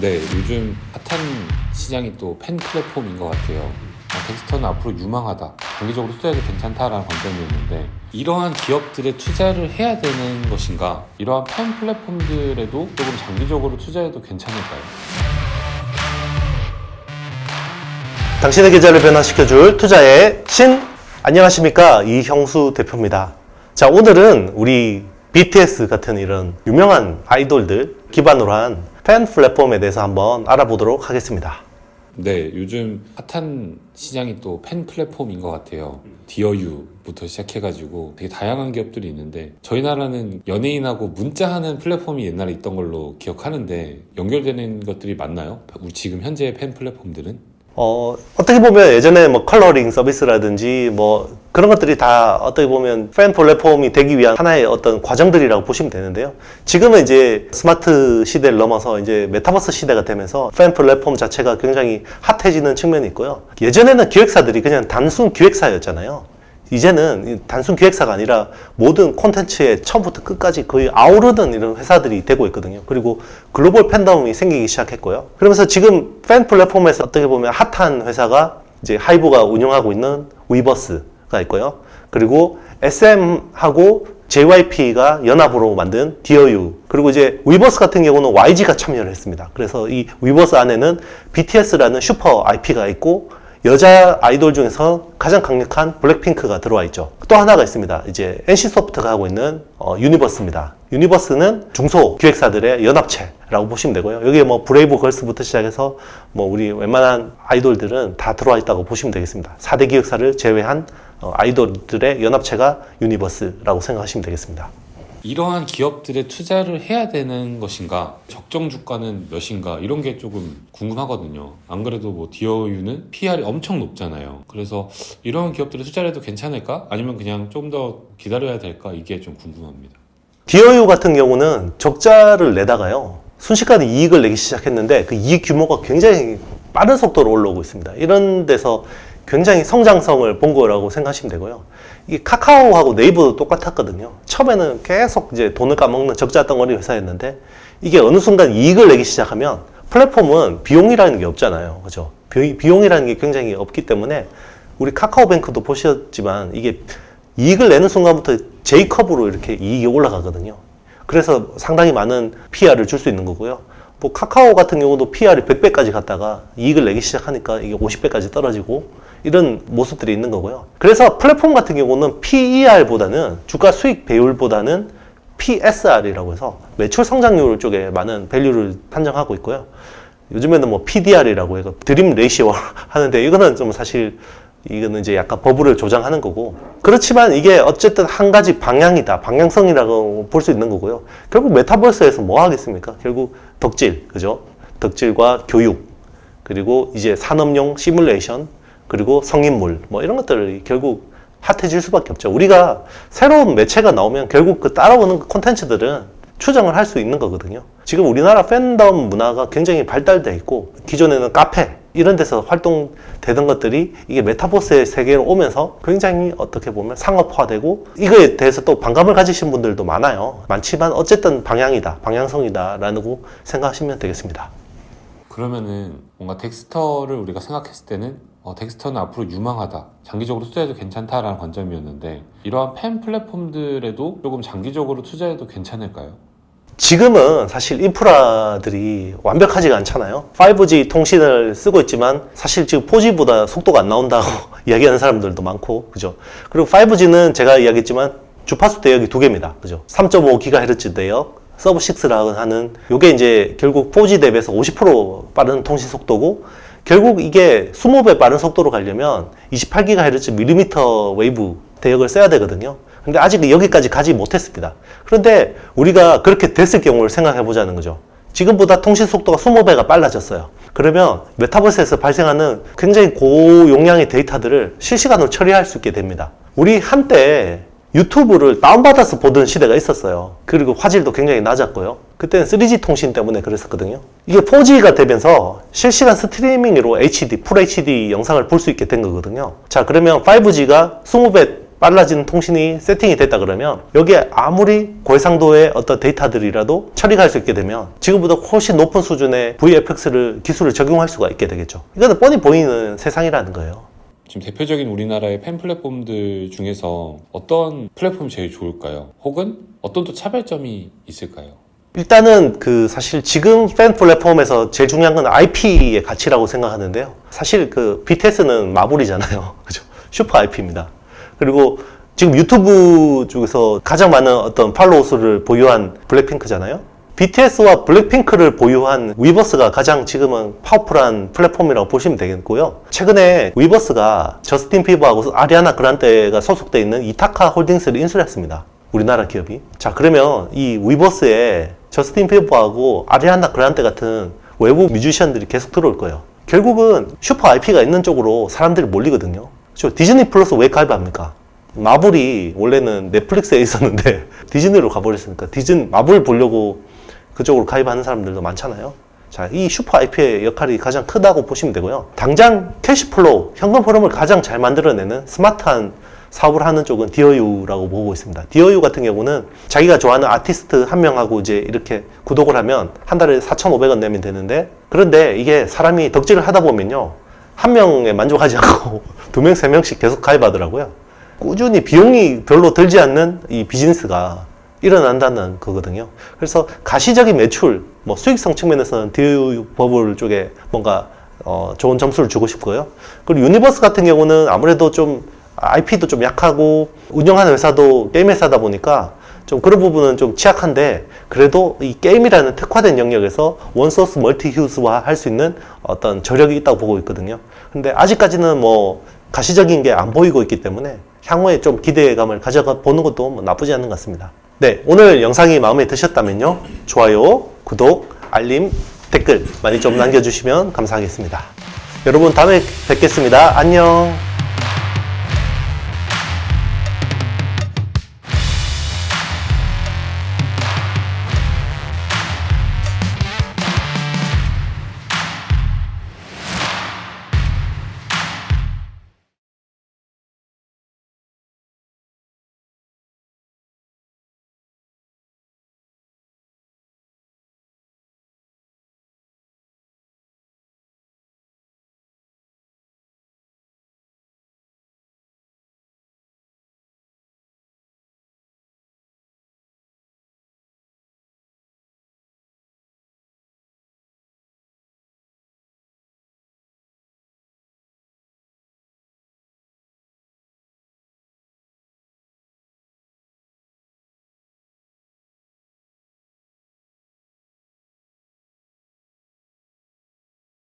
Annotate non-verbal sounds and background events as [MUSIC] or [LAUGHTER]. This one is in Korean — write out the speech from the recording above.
네, 요즘 핫한 시장이 또 팬 플랫폼인 것 같아요. 아, 덱스터는 앞으로 유망하다. 장기적으로 투자해도 괜찮다라는 관점이었는데 이러한 기업들에 투자를 해야 되는 것인가? 이러한 팬 플랫폼들에도 조금 장기적으로 투자해도 괜찮을까요? 당신의 계좌를 변화시켜줄 투자의 신 안녕하십니까 이형수 대표입니다. 자 오늘은 우리 BTS 같은 이런 유명한 아이돌들 기반으로 한 팬 플랫폼에 대해서 한번 알아보도록 하겠습니다. 네, 요즘 핫한 시장이 또 팬 플랫폼인 것 같아요. 디어유부터 시작해가지고 되게 다양한 기업들이 있는데 저희 나라는 연예인하고 문자하는 플랫폼이 옛날에 있던 걸로 기억하는데 연결되는 것들이 맞나요? 지금 현재 팬 플랫폼들은? 어, 어떻게 보면 예전에 뭐 컬러링 서비스라든지 뭐 그런 것들이 다 어떻게 보면 팬 플랫폼이 되기 위한 하나의 어떤 과정들이라고 보시면 되는데요. 지금은 이제 스마트 시대를 넘어서 이제 메타버스 시대가 되면서 팬 플랫폼 자체가 굉장히 핫해지는 측면이 있고요. 예전에는 기획사들이 그냥 단순 기획사였잖아요. 이제는 이 단순 기획사가 아니라 모든 콘텐츠의 처음부터 끝까지 거의 아우르는 이런 회사들이 되고 있거든요. 그리고 글로벌 팬덤이 생기기 시작했고요. 그러면서 지금 팬 플랫폼에서 어떻게 보면 핫한 회사가 이제 하이브가 운영하고 있는 위버스가 있고요. 그리고 SM하고 JYP가 연합으로 만든 디어유 그리고 이제 위버스 같은 경우는 YG가 참여를 했습니다. 그래서 이 위버스 안에는 BTS라는 슈퍼 IP가 있고 여자 아이돌 중에서 가장 강력한 블랙핑크가 들어와 있죠. 또 하나가 있습니다. 이제 NC소프트가 하고 있는 어, 유니버스입니다. 유니버스는 중소 기획사들의 연합체라고 보시면 되고요. 여기에 뭐 브레이브 걸스부터 시작해서 뭐 우리 웬만한 아이돌들은 다 들어와 있다고 보시면 되겠습니다. 4대 기획사를 제외한 어, 아이돌들의 연합체가 유니버스라고 생각하시면 되겠습니다. 이러한 기업들에 투자를 해야 되는 것인가? 적정 주가는 몇인가? 이런 게 조금 궁금하거든요. 안 그래도 뭐 디어유는 PR이 엄청 높잖아요. 그래서 이러한 기업들에 투자를 해도 괜찮을까? 아니면 그냥 좀 더 기다려야 될까? 이게 좀 궁금합니다. 디어유 같은 경우는 적자를 내다가요. 순식간에 이익을 내기 시작했는데 그 이익 규모가 굉장히 빠른 속도로 올라오고 있습니다. 이런 데서 굉장히 성장성을 본 거라고 생각하시면 되고요. 이게 카카오하고 네이버도 똑같았거든요. 처음에는 계속 이제 돈을 까먹는 적자 덩어리 회사였는데 이게 어느 순간 이익을 내기 시작하면 플랫폼은 비용이라는 게 없잖아요. 그죠? 비- 비용이라는 게 굉장히 없기 때문에 우리 카카오뱅크도 보셨지만 이게 이익을 내는 순간부터 J컵으로 이렇게 이익이 올라가거든요. 그래서 상당히 많은 PR을 줄 수 있는 거고요. 뭐 카카오 같은 경우도 PR이 100배까지 갔다가 이익을 내기 시작하니까 이게 50배까지 떨어지고 이런 모습들이 있는 거고요. 그래서 플랫폼 같은 경우는 PER보다는 주가 수익 배율보다는 PSR이라고 해서 매출 성장률 쪽에 많은 밸류를 판정하고 있고요. 요즘에는 뭐 PDR이라고 해서 드림 레이시오 [LAUGHS] 하는데 이거는 좀 사실 이거는 이제 약간 버블을 조장하는 거고. 그렇지만 이게 어쨌든 한 가지 방향이다. 방향성이라고 볼 수 있는 거고요. 결국 메타버스에서 뭐 하겠습니까? 결국 덕질 그죠? 덕질과 교육 그리고 이제 산업용 시뮬레이션 그리고 성인물 뭐 이런 것들이 결국 핫해질 수밖에 없죠 우리가 새로운 매체가 나오면 결국 그 따라오는 콘텐츠들은 추정을 할 수 있는 거거든요. 지금 우리나라 팬덤 문화가 굉장히 발달돼 있고 기존에는 카페 이런 데서 활동되던 것들이 이게 메타버스의 세계로 오면서 굉장히 어떻게 보면 상업화되고 이거에 대해서 또 반감을 가지신 분들도 많아요. 많지만 어쨌든 방향이다, 방향성이다라고 생각하시면 되겠습니다. 그러면은 뭔가 덱스터를 우리가 생각했을 때는 어, 덱스터는 앞으로 유망하다. 장기적으로 투자해도 괜찮다라는 관점이었는데 이러한 팬 플랫폼들에도 조금 장기적으로 투자해도 괜찮을까요? 지금은 사실 인프라들이 완벽하지가 않잖아요. 5G 통신을 쓰고 있지만 사실 지금 4G보다 속도가 안 나온다고 [LAUGHS] 이야기하는 사람들도 많고, 그죠? 그리고 5G는 제가 이야기했지만 주파수 대역이 두 개입니다. 그죠? 3.5GHz 대역, 서브 6라고 하는 요게 이제 결국 4G 대비해서 50% 빠른 통신 속도고 결국 이게 20배 빠른 속도로 가려면 28GHz 밀리미터 웨이브 대역을 써야 되거든요. 근데 아직 여기까지 가지 못했습니다. 그런데 우리가 그렇게 됐을 경우를 생각해 보자는 거죠. 지금보다 통신 속도가 20배가 빨라졌어요. 그러면 메타버스에서 발생하는 굉장히 고용량의 데이터들을 실시간으로 처리할 수 있게 됩니다. 우리 한때 유튜브를 다운받아서 보던 시대가 있었어요. 그리고 화질도 굉장히 낮았고요. 그때는 3G 통신 때문에 그랬었거든요. 이게 4G가 되면서 실시간 스트리밍으로 HD, 풀 HD 영상을 볼 수 있게 된 거거든요. 자, 그러면 5G가 20배 빨라지는 통신이 세팅이 됐다 그러면 여기에 아무리 고해상도의 어떤 데이터들이라도 처리할 수 있게 되면 지금보다 훨씬 높은 수준의 VFX를 기술을 적용할 수가 있게 되겠죠. 이거는 뻔히 보이는 세상이라는 거예요. 지금 대표적인 우리나라의 팬 플랫폼들 중에서 어떤 플랫폼이 제일 좋을까요? 혹은 어떤 또 차별점이 있을까요? 일단은 그 사실 지금 팬 플랫폼에서 제일 중요한 건 IP의 가치라고 생각하는데요. 사실 그 BTS는 마블이잖아요. [LAUGHS] 그죠? 슈퍼 IP입니다. 그리고 지금 유튜브 쪽에서 가장 많은 어떤 팔로워 수를 보유한 블랙핑크잖아요. BTS와 블랙핑크를 보유한 위버스가 가장 지금은 파워풀한 플랫폼이라고 보시면 되겠고요. 최근에 위버스가 저스틴 피버하고 아리아나 그란테가 소속되어 있는 이타카 홀딩스를 인수했습니다. 우리나라 기업이. 자, 그러면 이 위버스에 저스틴 피버하고 아리아나 그란테 같은 외부 뮤지션들이 계속 들어올 거예요. 결국은 슈퍼 IP가 있는 쪽으로 사람들이 몰리거든요. 그렇죠? 디즈니 플러스 왜 가입합니까? 마블이 원래는 넷플릭스에 [LAUGHS] 있었는데 디즈니로 가버렸으니까 디즈니 마블 보려고 그쪽으로 가입하는 사람들도 많잖아요. 자, 이 슈퍼 IP의 역할이 가장 크다고 보시면 되고요. 당장 캐시플로우, 현금 흐름을 가장 잘 만들어내는 스마트한 사업을 하는 쪽은 디어유라고 보고 있습니다. 디어유 같은 경우는 자기가 좋아하는 아티스트 한 명하고 이제 이렇게 구독을 하면 한 달에 4,500원 내면 되는데 그런데 이게 사람이 덕질을 하다 보면요. 한 명에 만족하지 [LAUGHS] 않고 두 명, 세 명씩 계속 가입하더라고요. 꾸준히 비용이 별로 들지 않는 이 비즈니스가 일어난다는 거거든요. 그래서 가시적인 매출, 뭐 수익성 측면에서는 디유 버블 쪽에 뭔가 어, 좋은 점수를 주고 싶고요. 그리고 유니버스 같은 경우는 아무래도 좀 IP도 좀 약하고 운영하는 회사도 게임 회사다 보니까 좀 그런 부분은 좀 취약한데 그래도 이 게임이라는 특화된 영역에서 원소스 멀티 휴스화 할 수 있는 어떤 저력이 있다고 보고 있거든요. 근데 아직까지는 뭐 가시적인 게 안 보이고 있기 때문에 향후에 좀 기대감을 가져가 보는 것도 뭐 나쁘지 않은 것 같습니다. 네, 오늘 영상이 마음에 드셨다면요. 좋아요, 구독, 알림, 댓글 많이 좀 남겨주시면 감사하겠습니다. 여러분 다음에 뵙겠습니다. 안녕.